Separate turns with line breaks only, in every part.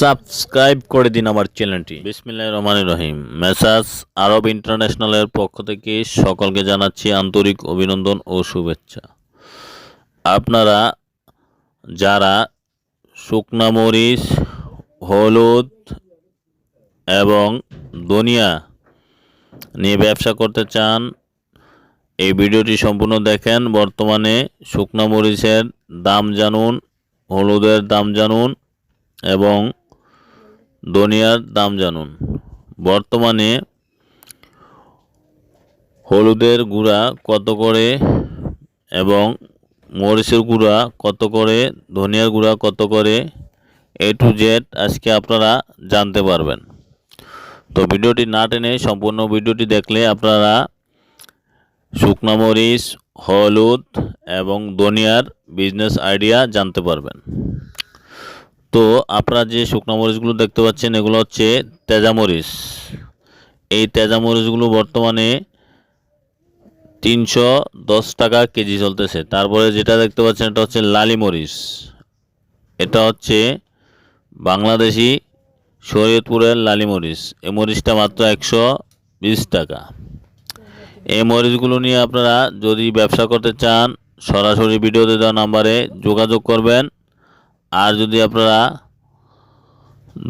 Subscribe করে দিন আমার চ্যানেলটি। বিসমিল্লাহ রহমান রহিম। মেসাজ আরব ইন্টারন্যাশনালের পক্ষ থেকে সকলকে জানাচ্ছি আন্তরিক অভিনন্দন ও শুভেচ্ছা। আপনারা যারা শুকনা মরিচ, হলুদ এবং ধনিয়া নিয়ে ব্যবসা করতে চান, এই ভিডিওটি সম্পূর্ণ দেখেন। বর্তমানে শুকনা মরিচের দাম জানুন, হলুদের দাম জানুন এবং ধনিয়ার দাম জানুন। বর্তমানে হলুদের গুঁড়া কত করে এবং মরিচের গুঁড়া কত করে, ধনিয়ার গুঁড়া কত করে, এ টু জেড আজকে আপনারা জানতে পারবেন। তো ভিডিওটি না টেনে সম্পূর্ণ ভিডিওটি দেখলে আপনারা শুকনো মরিচ, হলুদ এবং ধনিয়ার বিজনেস আইডিয়া জানতে পারবেন। তো আপনারা যে শুকনো মরিচগুলো দেখতে পাচ্ছেন, এগুলো হচ্ছে তেজা মরিচ। এই তেজা মরিচগুলো বর্তমানে তিনশো দশ টাকা কেজি চলতেছে। তারপরে যেটা দেখতে পাচ্ছেন, এটা হচ্ছে লালি মরিচ। এটা হচ্ছে বাংলাদেশি শরীয়তপুরের লালি মরিচ। এই মরিচটা মাত্র একশো বিশ টাকা। এই মরিচগুলো নিয়ে আপনারা যদি ব্যবসা করতে চান, সরাসরি ভিডিওতে দেওয়া নাম্বারে যোগাযোগ করবেন। আর যদি আপনারা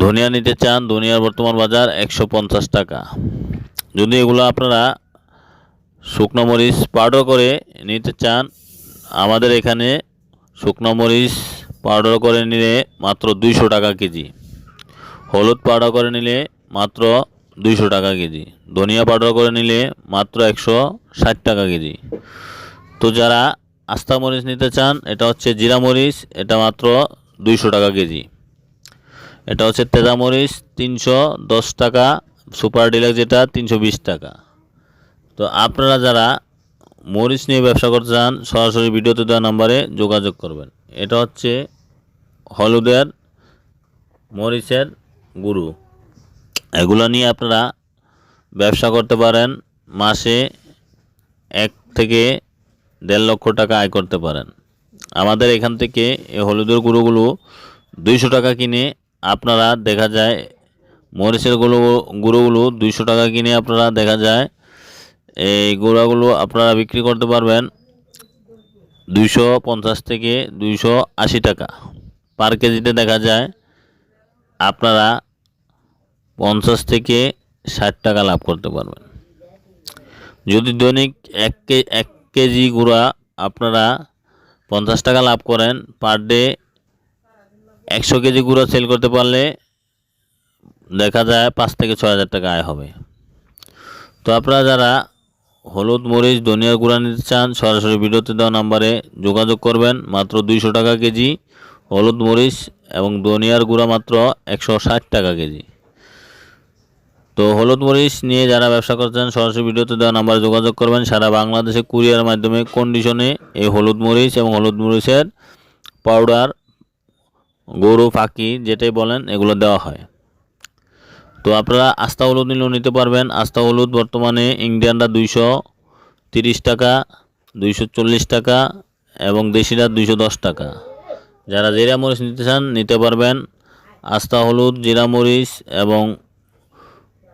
ধনিয়া নিতে চান, ধনিয়ার বর্তমান বাজার একশো পঞ্চাশ টাকা। যদি এগুলো আপনারা শুকনো মরিচ পাউডার করে নিতে চান, আমাদের এখানে শুকনো মরিচ পাউডার করে নিলে মাত্র দুইশো টাকা কেজি। হলুদ পাউডার করে নিলে মাত্র দুইশো টাকা কেজি। ধনিয়া পাউডার করে নিলে মাত্র একশো ষাট টাকা কেজি। তো যারা আস্তা মরিচ নিতে চান, এটা হচ্ছে জিরা মরিচ, এটা মাত্র দুইশো টাকা কেজি। এটা হচ্ছে তেজা মরিচ তিনশো দশ টাকা, সুপার ডিলাক্স যেটা, তিনশো বিশ টাকা। তো আপনারা যারা মরিচ নিয়ে ব্যবসা করতে চান, সরাসরি ভিডিওতে দেওয়া নাম্বারে যোগাযোগ করবেন। এটা হচ্ছে হলুদের মরিচের গুরু এগুলো নিয়ে আপনারা ব্যবসা করতে পারেন, মাসে এক থেকে দেড় লক্ষ টাকা আয় করতে পারেন। আমাদের এখান থেকে এই হলুদের গুঁড়োগুলো দুইশো টাকা কিনে আপনারা দেখা যায় মরিচের গুঁড়ো, গুঁড়োগুলো দুইশো টাকা কিনে আপনারা দেখা যায় এই গুঁড়াগুলো আপনারা বিক্রি করতে পারবেন দুইশো পঞ্চাশ থেকে দুইশো আশি টাকা। পার কেজিতে দেখা যায় আপনারা পঞ্চাশ থেকে ষাট টাকা লাভ করতে পারবেন। যদি দৈনিক এক এক কেজি গুঁড়া আপনারা পঞ্চাশ টাকা লাভ করেন পার ডে একশো কেজি গুঁড়া সেল করতে পারলে দেখা যায় পাঁচ থেকে ছয় হাজার টাকা আয় হবে। তো আপনারা যারা হলুদ, মরিচ ধনিয়ার গুঁড়া নিতে চান, সরাসরি ভিডিওতে দেওয়া নাম্বারে যোগাযোগ করবেন, মাত্র দুইশো টাকা কেজি হলুদ, মরিচ এবং ধনিয়ার গুঁড়া মাত্র একশো ষাট টাকা কেজি। তো হলুদ মরিচ নিয়ে যারা ব্যবসা করছেন, সরাসরি ভিডিওতে দেওয়া নাম্বারে যোগাযোগ করবেন। সারা বাংলাদেশে কুরিয়ার মাধ্যমে কন্ডিশনে এই হলুদ মরিচ এবং হলুদ মরিচের পাউডার গরু, পাখি যেটাই বলেন, এগুলো দেওয়া হয়। তো আপনারা আস্থা হলুদ নিলেও নিতে পারবেন। আস্থা হলুদ বর্তমানে ইন্ডিয়ানরা দুইশো তিরিশ টাকা, দুইশো চল্লিশ টাকা এবং দেশিরা দুইশো দশ টাকা। যারা জিরা মরিচ নিতে চান, নিতে পারবেন। আস্থা হলুদ, জিরা মরিচ এবং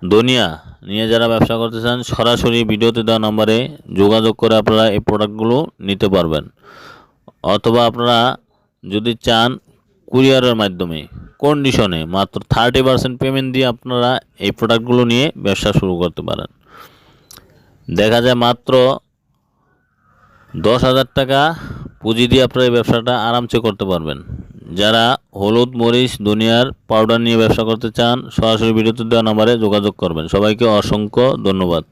ধনিয়া নিয়ে যারা ব্যবসা করতে চান, সরাসরি ভিডিওতে দেওয়া নাম্বারে যোগাযোগ করে আপনারা এই প্রোডাক্টগুলো নিতে পারবেন। অথবা আপনারা যদি চান কুরিয়ারের মাধ্যমে কন্ডিশনে মাত্র থার্টি পার্সেন্ট পেমেন্ট দিয়ে আপনারা এই প্রোডাক্টগুলো নিয়ে ব্যবসা শুরু করতে পারেন। দেখা যায় মাত্র দশ হাজার টাকা পুঁজি দিয়ে আপনারা এই ব্যবসাটা আরামসে করতে পারবেন। যারা হলুদ মরিচ দুনিয়ার পাউডার নিয়ে ব্যবসা করতে চান, সরাসরি ভিডিওতে দেওয়া নাম্বারে যোগাযোগ করবেন। সবাইকে অসংখ্য ধন্যবাদ।